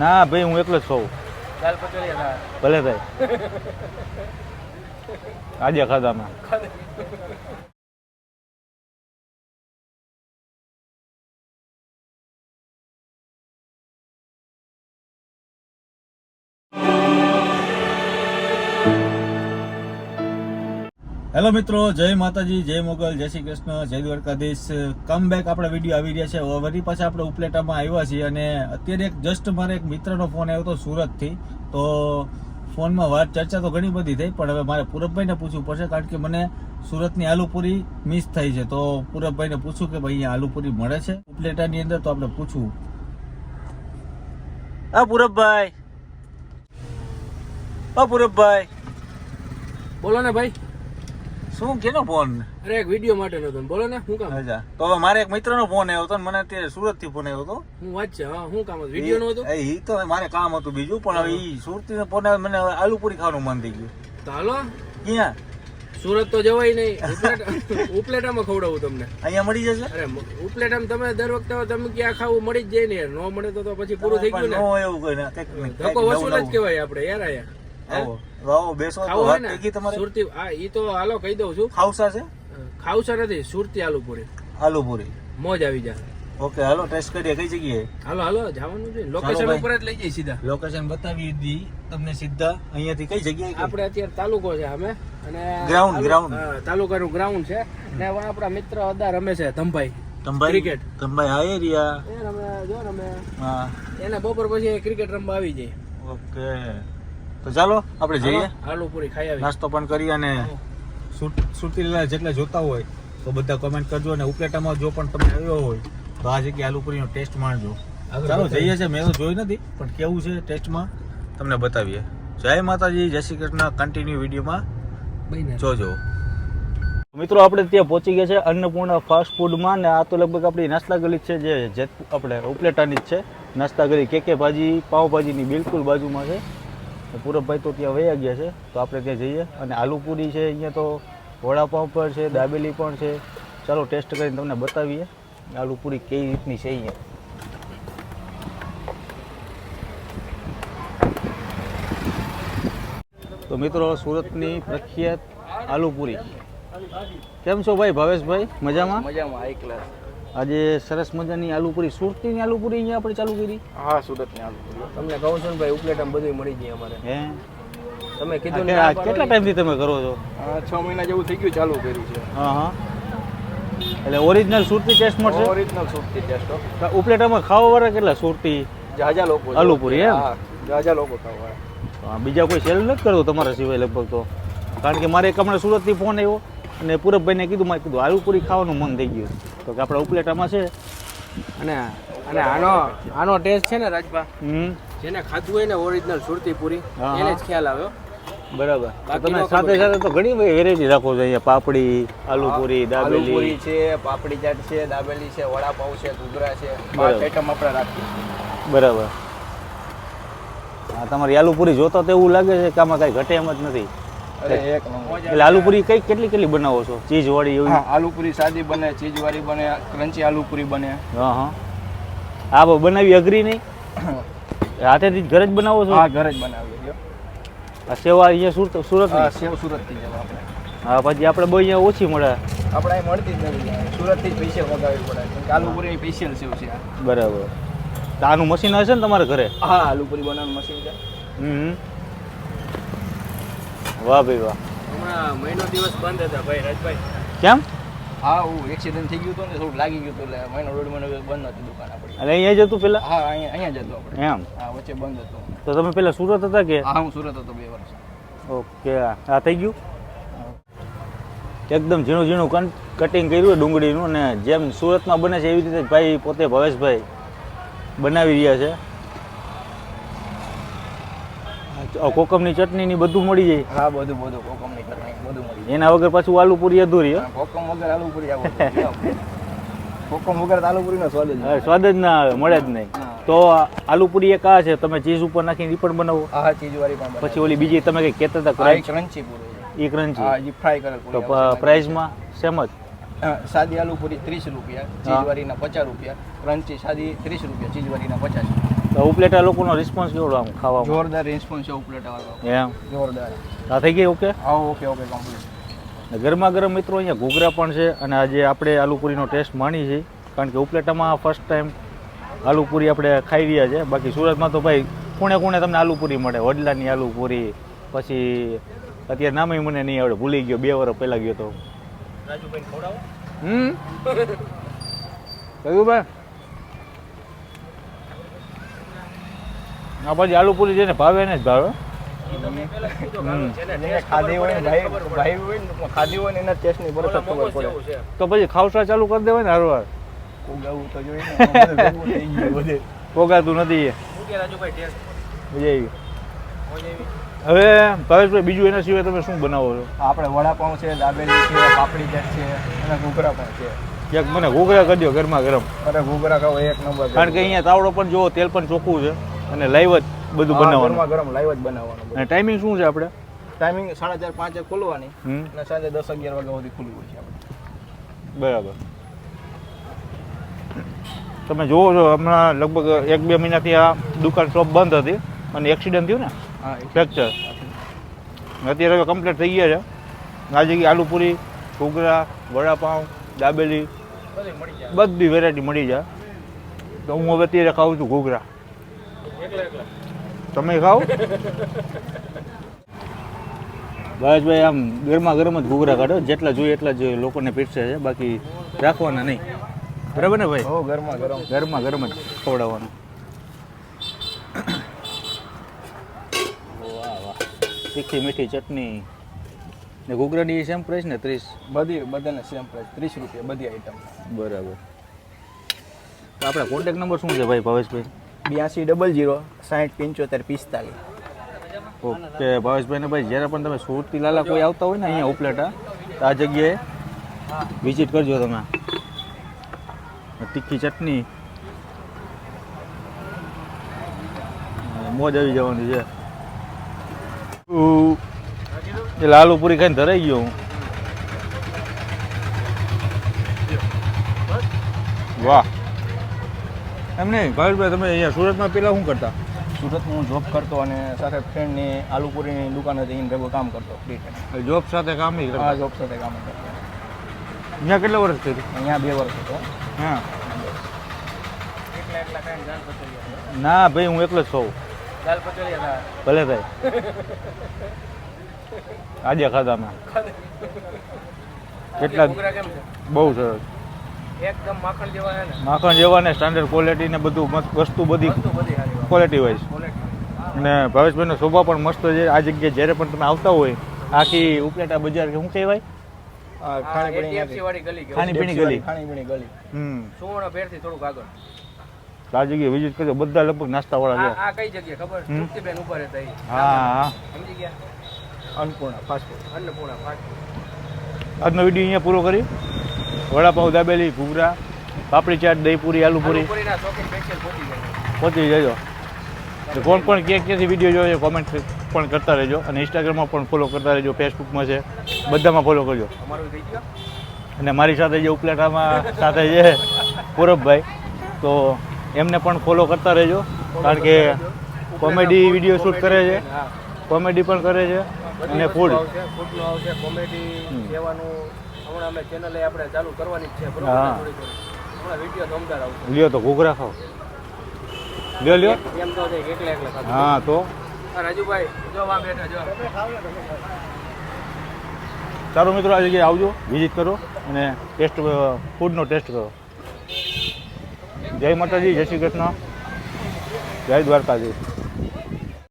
ના ભાઈ હું એકલો જ ખાઉં. ભલે ભાઈ. આજે ખાધામાં હેલો મિત્રો, જય માતાજી, જય મોગલ, જય શ્રી કૃષ્ણ, જય દ્વારકાધીશ. કમ બેક આપણા વીડિયો આવી રહ્યા છે. વરી પાછા આપણે ઉપલેટામાં આવ્યા છીએ અને અત્યારે એક જસ્ટ મારે એક મિત્રનો ફોન આવ્યો હતો સુરતથી. તો ફોનમાં વાત, ચર્ચા તો ઘણી બધી થઈ, પણ હવે મારે પૂરબભાઈને પૂછવું પડશે કારણ કે મને સુરતની આલુપુરી મિસ થઈ છે. તો પૂરબભાઈને પૂછું કે ભાઈ અહીંયા આલુપુરી મળે છે? ઉપલેટાની અંદર તો આપણે પૂછવું. હા, પૂરબભાઈ. હા, પૂરબભાઈ. બોલો ને ભાઈ. શું કેનો ફોન અરે એક વીડિયો માટે નતો બોલો ને શું કામ? અચ્છા. તો હવે મારે એક મિત્રનો ફોન આવ્યો હતો ને મને અત્યારે સુરતથી ફોન આવ્યો હતો. હું વાત છે હા શું કામ? હતું વીડિયો નો હતો? એ ઈ તો મારે કામ હતું બીજું પણ હવે ઈ સુરતી થી ફોન આવ્યો મને આલુપુરી ખાવાનું મન થઈ ગયું. તો હાલો. ક્યાં? સુરત તો જવાય નહીં. ઉપલેટા ઉપલેટામાં ખવડાવું તમને. અહીંયા મળી જશે? અરે ઉપલેટામાં તમે દર વખતે તમે ક્યાં ખાવું મળી જ જાય ને ન મળે તો તો પછી પૂરું થઈ ગયું ને. એવું કઈ ના. ધક્કો વસૂલ જ. કહેવાય આપણે યાર આયા આવો. બેસો તો વાત થઈ તમારે? સુરતી આ ઈ તો હાલો કહી દઉં છું. ખાવસા છે? ખાવસા નથી સુરતી આલુ પૂરી આલુપુરી. મોજ આવી જાય. ઓકે હાલો ટેસ્ટ કરીએ કઈ જગ્યાએ? હાલો હાલો જવાનું છે. લોકેશન ઉપર જ લઈ જઈએ સીધા. લોકેશન બતાવી દી તમને સીધા. અહીંયાથી કઈ જગ્યાએ આપણે અત્યારે તાલુકો છે અમે. અને ગ્રાઉન્ડ ગ્રાઉન્ડ. હા, તાલુકાનું ગ્રાઉન્ડ છે. ને આપણા મિત્ર અદા રમે છે ધમભાઈ. તંબાઈ ક્રિકેટ. તંબાઈ આ એરિયા એ રમે જો રમે. હા. એને બપોર પછી ક્રિકેટ રમવા આવી જાય. ઓકે. તો ચાલો આપણે જઈએ. આલુ પૂરી ખાઈ આવી. નાસ્તો પણ કરી અને લીલા જેટલા જોતા હોય તો બધા કમેન્ટ કરજો અને ઉપલેટામાં જો પણ તમે આવ્યો હોય તો આ જગ્યાએ આલુપુરીનો ટેસ્ટ માણજો. ચાલો જઈએ છે મેં તો જોઈ નથી પણ કેવું છે ટેસ્ટમાં તમને બતાવીએ. જય માતાજી જય શ્રી કૃષ્ણ કન્ટિન્યુ વિડીયોમાં જોજો. મિત્રો આપણે ત્યાં પહોંચી ગયા છે અન્નપૂર્ણા ફાસ્ટ ફૂડમાં ને આ તો લગભગ આપણી નાસ્તા ગલી છે જે આપણે ઉપલેટાની જ છે. નાસ્તા ગલી કે કે ભાજી પાવભાજીની બિલકુલ બાજુમાં છે. પૂરબભાઈ તો ત્યાં વયા ગયા છે. તો આપણે ત્યાં જઈએ. અને આલુપુરી છે, અહીંયા તો વડાપાઉં પણ છે, દાબેલી પણ છે. ચાલો ટેસ્ટ કરીને તમને બતાવીએ આલુપૂરી કેવી રીતની છે અહીંયા. તો મિત્રો, સુરતની પ્રખ્યાત આલુપુરી. કેમ છો ભાઈ, ભાવેશભાઈ? મજામાં? મજામાં હાઈ ક્લાસ આજે સરસ મજાની આલુપૂરી. સુરતીની આલુપુરી અહીંયા આપણે ચાલુ કરી? હા સુરતની આલુ તમને કહું છું ને ભાઈ આમ બધું મળી જાય અમારે. હે? તમે કીધું ને આ કેટલા ટાઈમથી તમે કરો છો? છ મહિના જેવું થઈ ગયું ચાલુ કર્યું છે. હા હા. એટલે ઓરિજિનલ સુરતી ટેસ્ટ મળશે? ઓરિજિનલ સુરતી ટેસ્ટ તો ઉપલેટામાં ખાવા વાળા કેટલા? સુરતી જાજા લોકો આલુપુરી એમ? હા જાજા લોકો ખાવા હા, બીજા કોઈ સેલ નથી કરતો તમારા સિવાય લગભગ તો. કારણ કે મારે એક હમણાં સુરતથી ફોન આવ્યો. અને પૂરબભાઈને કીધું મારે કીધું આલુપુરી ખાવાનું મન થઈ ગયું. તો કે આપણા ઉપલેટામાં છે. અને અને આનો આનો ટેસ્ટ છે ને રાજભા હમ. જેને ખાધું હોય ને ઓરિજિનલ સુરતી પૂરી એને જ ખ્યાલ આવ્યો. બરાબર. તમે સાથે સાથે તો ઘણી બધી વેરાયટી રાખો છો અહીંયા પાપડી આલુપુરી દાબેલી. છે પાપડી ચાટ છે દાબેલી છે વડાપાઉં છે ઘૂઘરા છે. પાંચ આઈટમ આપણે રાખીએ. બરાબર. હા તમારી આલુપૂરી જોતા તો એવું લાગે છે કે આમાં કાંઈ ઘટે એમ જ નથી. એટલે આલુપૂરી કઈ કેટલી કેટલી બનાવો છો? ચીજ વાળી એવી? આલુપુરી આલુપૂરી સાદી બને ચીજ વાળી બને ક્રન્ચી આલુપૂરી બને. હા હા. આ બ- બનાવી અઘરી નહીં? હાથેથી જ ઘરે જ બનાવો છો? હા ઘરે જ બનાવીએ આ સેવા અહીંયા સુરત સુરત હા સેવ સુરતથી જવા આપણે. હા પછી આપણે બહુ અહીંયા ઓછી મળે. આપણે અહીં મળતી જ નથી સુરતથી સ્પેશિયલ મગાવવી પડે. કેમ કે આલુપૂરી સ્પેશિયલ સેવ છે બરાબર. આનું મશીન હશે ને તમારા ઘરે? હા આલુપૂરી બનાવવાનું મશીન છે. હમ. વાહ ભાઈ વાહ. હમણાં મહિનો દિવસ બંધ હતા ભાઈ રાજભાઈ. કેમ? હા હું એક્સિડન્ટ થઈ ગયું હતું ને થોડુંક લાગી ગયું હતું એટલે મહિનો દોઢ મહિનો બંધ હતી દુકાન આપણી. એટલે અહીંયા જતું પેલા? હા અહીંયા અહીંયા જ હતું આપણે. એમ? હા વચ્ચે બંધ હતું. તો તમે પેલા સુરત હતા કે? હા હું સુરત હતો બે વર્ષ. ઓકે આ થઈ ગયું? એકદમ ઝીણું ઝીણું કન કટિંગ કર્યું ડુંગળીનું અને જેમ સુરતમાં બને છે એવી રીતે ભાઈ પોતે ભવેશભાઈ બનાવી રહ્યા છે આ કોકમની ચટણી ની બધું મળી જાય. હા બધું બધું કોકમની કરવાની બધું મળી એના વગર પાછું આલુપુરી અધૂરી હે. કોકમ વગર આલુપૂરી આવો કોકમ વગર આલુપૂરી નો સ્વાદ જ સ્વાદ જ ના આવે મળે જ નહીં. તો આલુપુરી એક આ છે તમે ચીઝ ઉપર નાખીને ઈ પણ બનાવો. હા ચીઝ વાળી પણ પછી ઓલી બીજી તમે કઈ કહેતા હતા ક્રંચી ક્રંચ પૂરી ઈ ક્રંચી. હા જે ફ્રાય કરેલ તો પ્રાઇસમાં સેમ જ? સાદી આલુ પૂરી ત્રીસ રૂપિયા ચીજવાળીના પચાસ રૂપિયા ક્રંચી સાદી ત્રીસ રૂપિયા ચીજવાળીના પચાસ તો ઉપલેટા લોકોનો રિસ્પોન્સ કેવડો આમ ખાવા જોરદાર રિસ્પોન્સ છે ઉપલેટા વાળો એમ? જોરદાર. આ થઈ ગઈ ઓકે હા ઓકે ઓકે કમ્પ્લીટ ગરમા ગરમ મિત્રો અહીંયા ઘૂઘરા પણ છે અને આજે આપણે આલુપુરીનો ટેસ્ટ માણી છે કારણ કે ઉપલેટામાં ફર્સ્ટ ટાઈમ આલુપુરી આપણે ખાઈ રહ્યા છે. બાકી સુરતમાં તો ભાઈ કોણે કોણે તમને આલુપુરી મળે. વડલાની આલુપુરી પછી અત્યારે નામે મને નહીં આવડે ભૂલી ગયો બે વર્ષ પહેલાં ગયો તો. હમ? કયું આ પછી આલુપુરી છે ને ભાવે ને જ ભાવે. તો પછી ખાવસા ચાલુ કરી દેવાય ને હરવાર પોગાતું નથી હવે ભાવેશભાઈ બીજું એના સિવાય તમે શું બનાવો છો? આપણે વડાપાઉં છે દાબેલી છે પાપડી ચાટ છે અને ઘૂઘરા પણ છે. ક્યાંક મને ઘૂઘરા કરી દો ગરમા ગરમ. અરે ઘૂઘરા ખાવ એક નંબર કારણ કે અહીંયા તાવડો પણ જોવો તેલ પણ ચોખ્ખું છે. અને લાઈવ જ બધું બનાવવાનું. ગરમા ગરમ લાઈવ જ બનાવવાનું અને ટાઈમિંગ શું છે આપણે? ટાઈમિંગ સાડા ચાર પાંચે ખોલવાની અને સાંજે દસ અગિયાર વાગ્યા સુધી ખુલ્લું હોય છે આપણે. બરાબર. તમે જુઓ છો હમણાં લગભગ એક બે મહિનાથી આ દુકાન શોપ બંધ હતી અને એક્સિડન્ટ થયું ને? ફ્રેક્ચર અત્યારે હવે કમ્પ્લીટ થઈ ગયા છે. આ જગ્યાએ આલુપુરી ઘૂઘરા વડાપાઉં દાબેલી બધી વેરાયટી મળી જાય. તો હું હવે અત્યારે ખાઉં છું ઘૂઘરા. તમે ખાઓ? ભાઈ આમ ગરમા ગરમ જ ઘૂઘરા કાઢો. જેટલા જોઈએ એટલા જ લોકોને પીરસે છે બાકી રાખવાના નહીં. બરાબર ને ભાઈ? હો ગરમા ગરમ. ગરમા ગરમ જ ખવડાવવાનું. તીખી મીઠી ચટણી ને ઘૂઘરાની સેમ પ્રાઇસ ને ત્રીસ? બધી બધાને સેમ પ્રાઇસ ત્રીસ રૂપિયા બધી આઈટમ બરાબર. આપણા કોન્ટેક નંબર શું છે ભાઈ ભાવેશભાઈ? બ્યાસી ડબલ જીરો સાઠ પંચોતેર પિસ્તાલીસ. ઓકે, ભાવેશભાઈને ભાઈ, જ્યારે પણ તમે સુરતી લાલા કોઈ આવતા હોય ને અહીંયા ઉપલેટા, તો આ જગ્યાએ વિઝિટ કરજો તમે. તીખી ચટણી. મોજ આવી જવાની છે. લાલુ પૂરી ખાઈને ધરાઈ ગયો હું વાહ એમ નહીં? ભાવેશભાઈ તમે અહીંયા સુરતમાં પહેલાં શું કરતા? સુરતમાં હું જોબ કરતો અને સાથે ફ્રેન્ડની આલુપુરીની દુકાન હતી એને ભેગું કામ કરતો ફ્રી જોબ સાથે કામ કરતા? જોબ સાથે કામ કરતો. અહીંયા કેટલા વર્ષ થયું? અહીંયા બે વર્ષ હતો હા. ના ભાઈ હું એકલો જ છું. ભલે ભાઈ. આજે ખાધા. મેં કેટલા બહુ સરસ. એકદમ માખણ જેવા છે ને. માખણ જેવા ને સ્ટાન્ડર્ડ ક્વોલિટી ને બધું મસ્ત વસ્તુ બધી. ક્વોલિટી વાઇઝ અને ભાવેશભાઈનો શોભા પણ મસ્ત છે. આ જગ્યાએ જ્યારે પણ તમે આવતા હોય આખી ઉપલેટા બજાર કે શું કહેવાય? આ આ ખાણીપીણી HDFC ગલી. ખાણીપીણી ગલી. હમ. સુવર્ણ ભેરથી થોડુંક આગળ. આ જગ્યાએ વિઝિટ કરજો. બધા લગભગ નાસ્તાવાળા આ આ કઈ જગ્યાએ ખબર? તૃપ્તિબેન ઊભા રહેતા હા હા સમજી ગયા? Annapurna fast food Annapurna fast આજનો વીડિયો અહીંયા પૂરો કરી વડાપાઉં દાબેલી ઘૂઘરા પાપડી ચાટ દહીં પૂરી આલુ પૂરી પહોંચી જજો તો કોણ કોણ ક્યાં ક્યાંથી વીડિયો જોયો છે કોમેન્ટ પણ કરતા રહેજો. અને ઇન્સ્ટાગ્રામમાં પણ ફોલો કરતા રહેજો ફેસબુકમાં છે બધામાં ફોલો કરજો. અને મારી સાથે જે ઉપલેટામાં સાથે છે પૂરબભાઈ તો એમને પણ ફોલો કરતા રહેજો. કારણ કે કોમેડી વીડિયો શૂટ કરે છે. કોમેડી પણ કરે છે. અને ફૂડ કોમેડી હમણાં અમે ચેનલ આપણે ચાલુ કરવાની જ છે બરોબર. થોડી થોડી વીડિયો દમદાર આવશે. લ્યો તો ઘૂઘરા ખાઓ. લ્યો લ્યો. એમ તો એકલા એકલા. હા તો? રાજુભાઈ જો વા બેઠા જો. ચાલો મિત્રો આ જગ્યાએ આવજો વિઝિટ કરો અને ટેસ્ટ ફૂડનો ટેસ્ટ કરો. જય માતાજી જય શ્રી કૃષ્ણ. જય દ્વારકાધીશ.